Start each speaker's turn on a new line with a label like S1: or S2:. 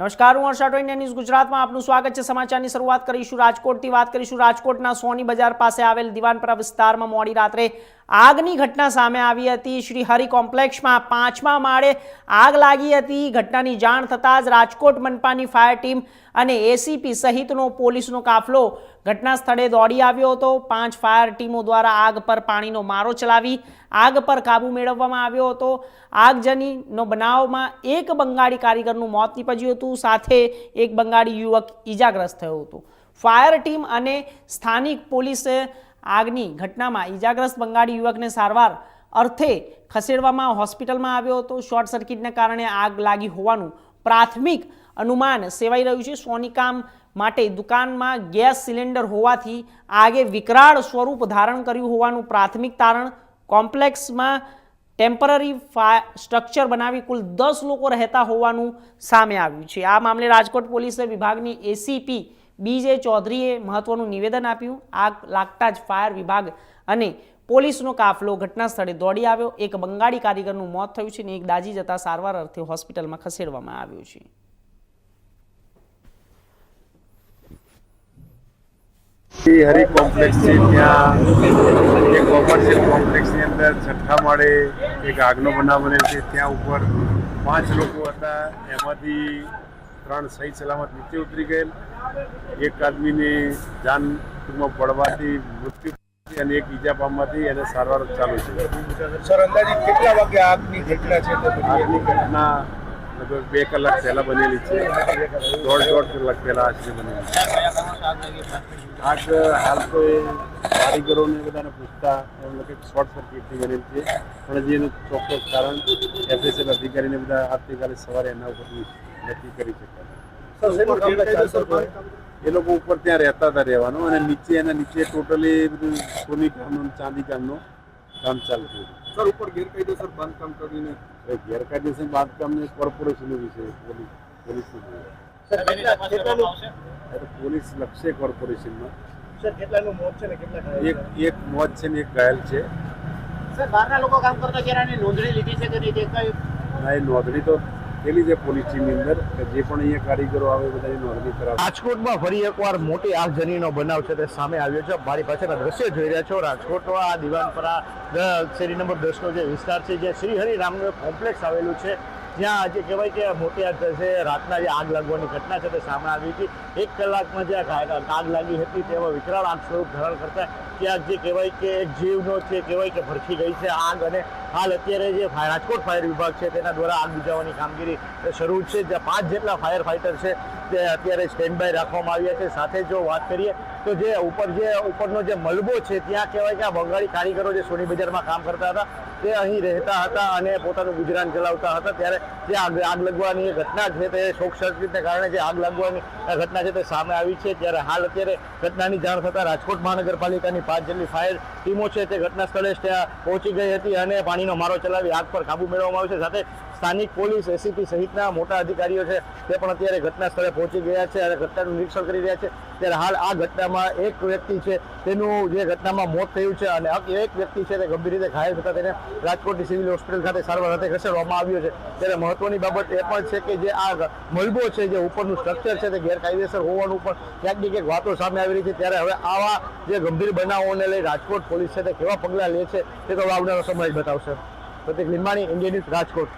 S1: નમસ્કાર, હું Harsha India news ગુજરાતમાં. આપનું સ્વાગત છે. સમાચારની શરૂઆત કરીશું. રાજકોટથી વાત કરીશું. રાજકોટના સોની બજાર પાસે આવેલ દિવાનપરા વિસ્તારમાં મોડી રાત્રે આગની ઘટના સામે આવી હતી. શ્રી હરિ કોમ્પ્લેક્સમાં પાંચમા માળે આગ લાગી હતી. ઘટનાની જાણ થતાં જ રાજકોટ મનપાની ફાયર ટીમ અને એસીપી સહિતનો પોલીસનો કાફલો ઘટના સ્થળે દોડી આવ્યો હતો. પાંચ ફાયર ટીમો દ્વારા આગ પર પાણીનો મારો ચલાવી આગ પર કાબુ મેળવવામાં આવ્યો હતો. આગજનીનો બનાવમાં એક બંગાળી કારીગરનું મોત નીપજ્યું હતું. સાથે એક બંગાળી યુવક ઈજાગ્રસ્ત થયો હતો. ફાયર ટીમ અને સ્થાનિક પોલીસે આગની ઘટનામાં ઈજાગ્રસ્ત બંગાળી યુવકને સારવાર અર્થે ખસેડવામાં હોસ્પિટલમાં આવ્યો હતો. શોર્ટ સર્કિટને કારણે આગ લાગી હોવાનું પ્રાથમિક અનુમાન સેવાઈ રહ્યું છે. સોનિકામ માટે દુકાનમાં ગેસ સિલિન્ડર હોવાથી આગે વિકરાળ સ્વરૂપ ધારણ કર્યું હોવાનું પ્રાથમિક તારણ. કોમ્પ્લેક્સમાં ટેમ્પરરી સ્ટ્રક્ચર બનાવી કુલ દસ લોકો રહેતા હોવાનું સામે આવ્યું છે. આ મામલે રાજકોટ પોલીસે વિભાગની એસીપી બીજે ચૌધરીએ મહત્વનું નિવેદન આપ્યું. આગ લાગતા જ ફાયર વિભાગ અને પોલીસનો કાફલો ઘટના સ્થળે દોડી આવ્યો. એક બંગાળી કારીગરનું મોત થયું છે અને એક દાજી જતા સારવાર અર્થે હોસ્પિટલમાં ખસેડવામાં આવ્યો છે.
S2: હરી કોમ્પ્લેક્સ છે. ત્યાં એક કોમર્શિયલ કોમ્પ્લેક્સની અંદર છઠ્ઠા માળે, એક આગનો બનાવ બને છે. ત્યાં ઉપર પાંચ લોકો હતા. એમાંથી ત્રણ સહી સલામત નીચે ઉતરી ગયેલ. એક આદમીને જાન ટૂંકમાં પડવાથી મૃત્યુ અને એક ઈજા પામવાથી એને સારવાર ચાલુ છે.
S3: સર અંદાજિત કેટલા વાગે આગની ઘટના છે
S2: આગની ઘટના લગભગ બે કલાક પહેલા બનેલી છે. દોઢ દોઢ કલાક પહેલા છે બનેલી આગ હાલ તો કારીગરોને બધાને પૂછતા એમ લખે શોર્ટ સર્કિટથી બનેલી છે. પણ જેનું એનું ચોક્કસ કારણ એફએસએલ અધિકારીને બધા આવતીકાલે સવારે એના ઉપરથી નક્કી કરી
S3: હતું?
S2: એ લોકો ઉપર ત્યાં રહેતા હતા રહેવાનું અને નીચે એના નીચે ટોટલી બધું સોની કામનું ચાંદી કામનું કામ ચાલતું હતું.
S3: સર ઉપર ગેરકાયદેસર બાંધકામ કરીને?
S2: ગેરકાયદેસર બાંધકામને કોર્પોરેશનનો વિષય પોલીસ પોલીસનો પોલીસ લક્ષે કોર્પોરેશનમાં
S3: સર કેટલાનું મોત છે ને કેટલા
S2: એક એક મોત છે ને એક ઘાયલ છે.
S4: સર બહારના લોકો કામ કરતા ત્યારે નોંધણી લીધી છે કે નહીં
S2: નોંધણી તો પેલી છે પોલીસ અંદર જે પણ અહીંયા કારીગરો આવે
S5: રાજકોટમાં ફરી એકવાર મોટી આગજનીનો બનાવ છે તે સામે આવ્યો છે. મારી પાસેના દ્રશ્ય જોઈ રહ્યા છો. રાજકોટમાં આ દિવાનપરા શેરી નંબર દસનો જે વિસ્તાર છે, જ્યાં શ્રી હરિરામનું કોમ્પ્લેક્સ આવેલું છે, જ્યાં આજે કહેવાય કે મોટી આગ છે રાતના જે આગ લાગવાની ઘટના છે તે સામે આવી હતી. એક કલાકમાં જે આગ લાગી હતી તેમાં વિકરાળ આગ સ્વરૂપ ધારણ કરતા ત્યાં જે કહેવાય કે જીવનો છે કહેવાય કે ભરખી ગઈ છે આગ અને હાલ અત્યારે જે રાજકોટ ફાયર વિભાગ છે, તેના દ્વારા આગ બુજાવવાની કામગીરી શરૂ છે. જ્યાં પાંચ જેટલા ફાયર ફાઇટર છે, તે અત્યારે સ્ટેન્ડ બાય રાખવામાં આવ્યા છે. સાથે જો વાત કરીએ, તો જે ઉપર જે ઉપરનો જે મલબો છે, ત્યાં કહેવાય કે આ બંગાળી કારીગરો જે સોની બજારમાં કામ કરતા હતા, તે અહીં રહેતા હતા અને પોતાનું ગુજરાન ચલાવતા હતા. ત્યારે જે આગ આગ લાગવાની ઘટના છે, તે શોક સર્કિટને કારણે જે આગ લાગવાની ઘટના છે, તે સામે આવી છે. ત્યારે હાલ અત્યારે ઘટનાની જાણ થતાં રાજકોટ મહાનગરપાલિકાની પાંચ જેટલી ફાયર ટીમો છે, તે ઘટના સ્થળે પહોંચી ગઈ હતી અને પાણીનો મારો ચલાવી આગ પર કાબુ મેળવવામાં આવ્યો છે સાથે સ્થાનિક પોલીસ એસીપી સહિતના મોટા અધિકારીઓ છે, તે પણ અત્યારે ઘટના સ્થળે પહોંચી ગયા છે અને ઘટનાનું નિરીક્ષણ કરી રહ્યા છે. ત્યારે હાલ આ ઘટનામાં એક વ્યક્તિ છે, તેનું જે ઘટનામાં મોત થયું છે અને એક વ્યક્તિ છે તે ગંભીર રીતે ઘાયલ થતા તેને રાજકોટની સિવિલ હોસ્પિટલ ખાતે સારવાર અર્થે ખસેડવામાં આવ્યો છે. ત્યારે મહત્વની બાબત એ પણ છે કે જે આ મલબો છે જે ઉપરનું સ્ટ્રક્ચર છે તે ગેરકાયદેસર હોવાનું પણ ક્યાંક ને ક્યાંક વાતો સામે આવી રહી છે. ત્યારે હવે આવા જે ગંભીર બનાવોને લઈ રાજકોટ પોલીસ છે તે કેવા પગલાં લે છે, તે તો આવનારો સમય જ બતાવશે. Pratik Limbani Indian news Rajkot.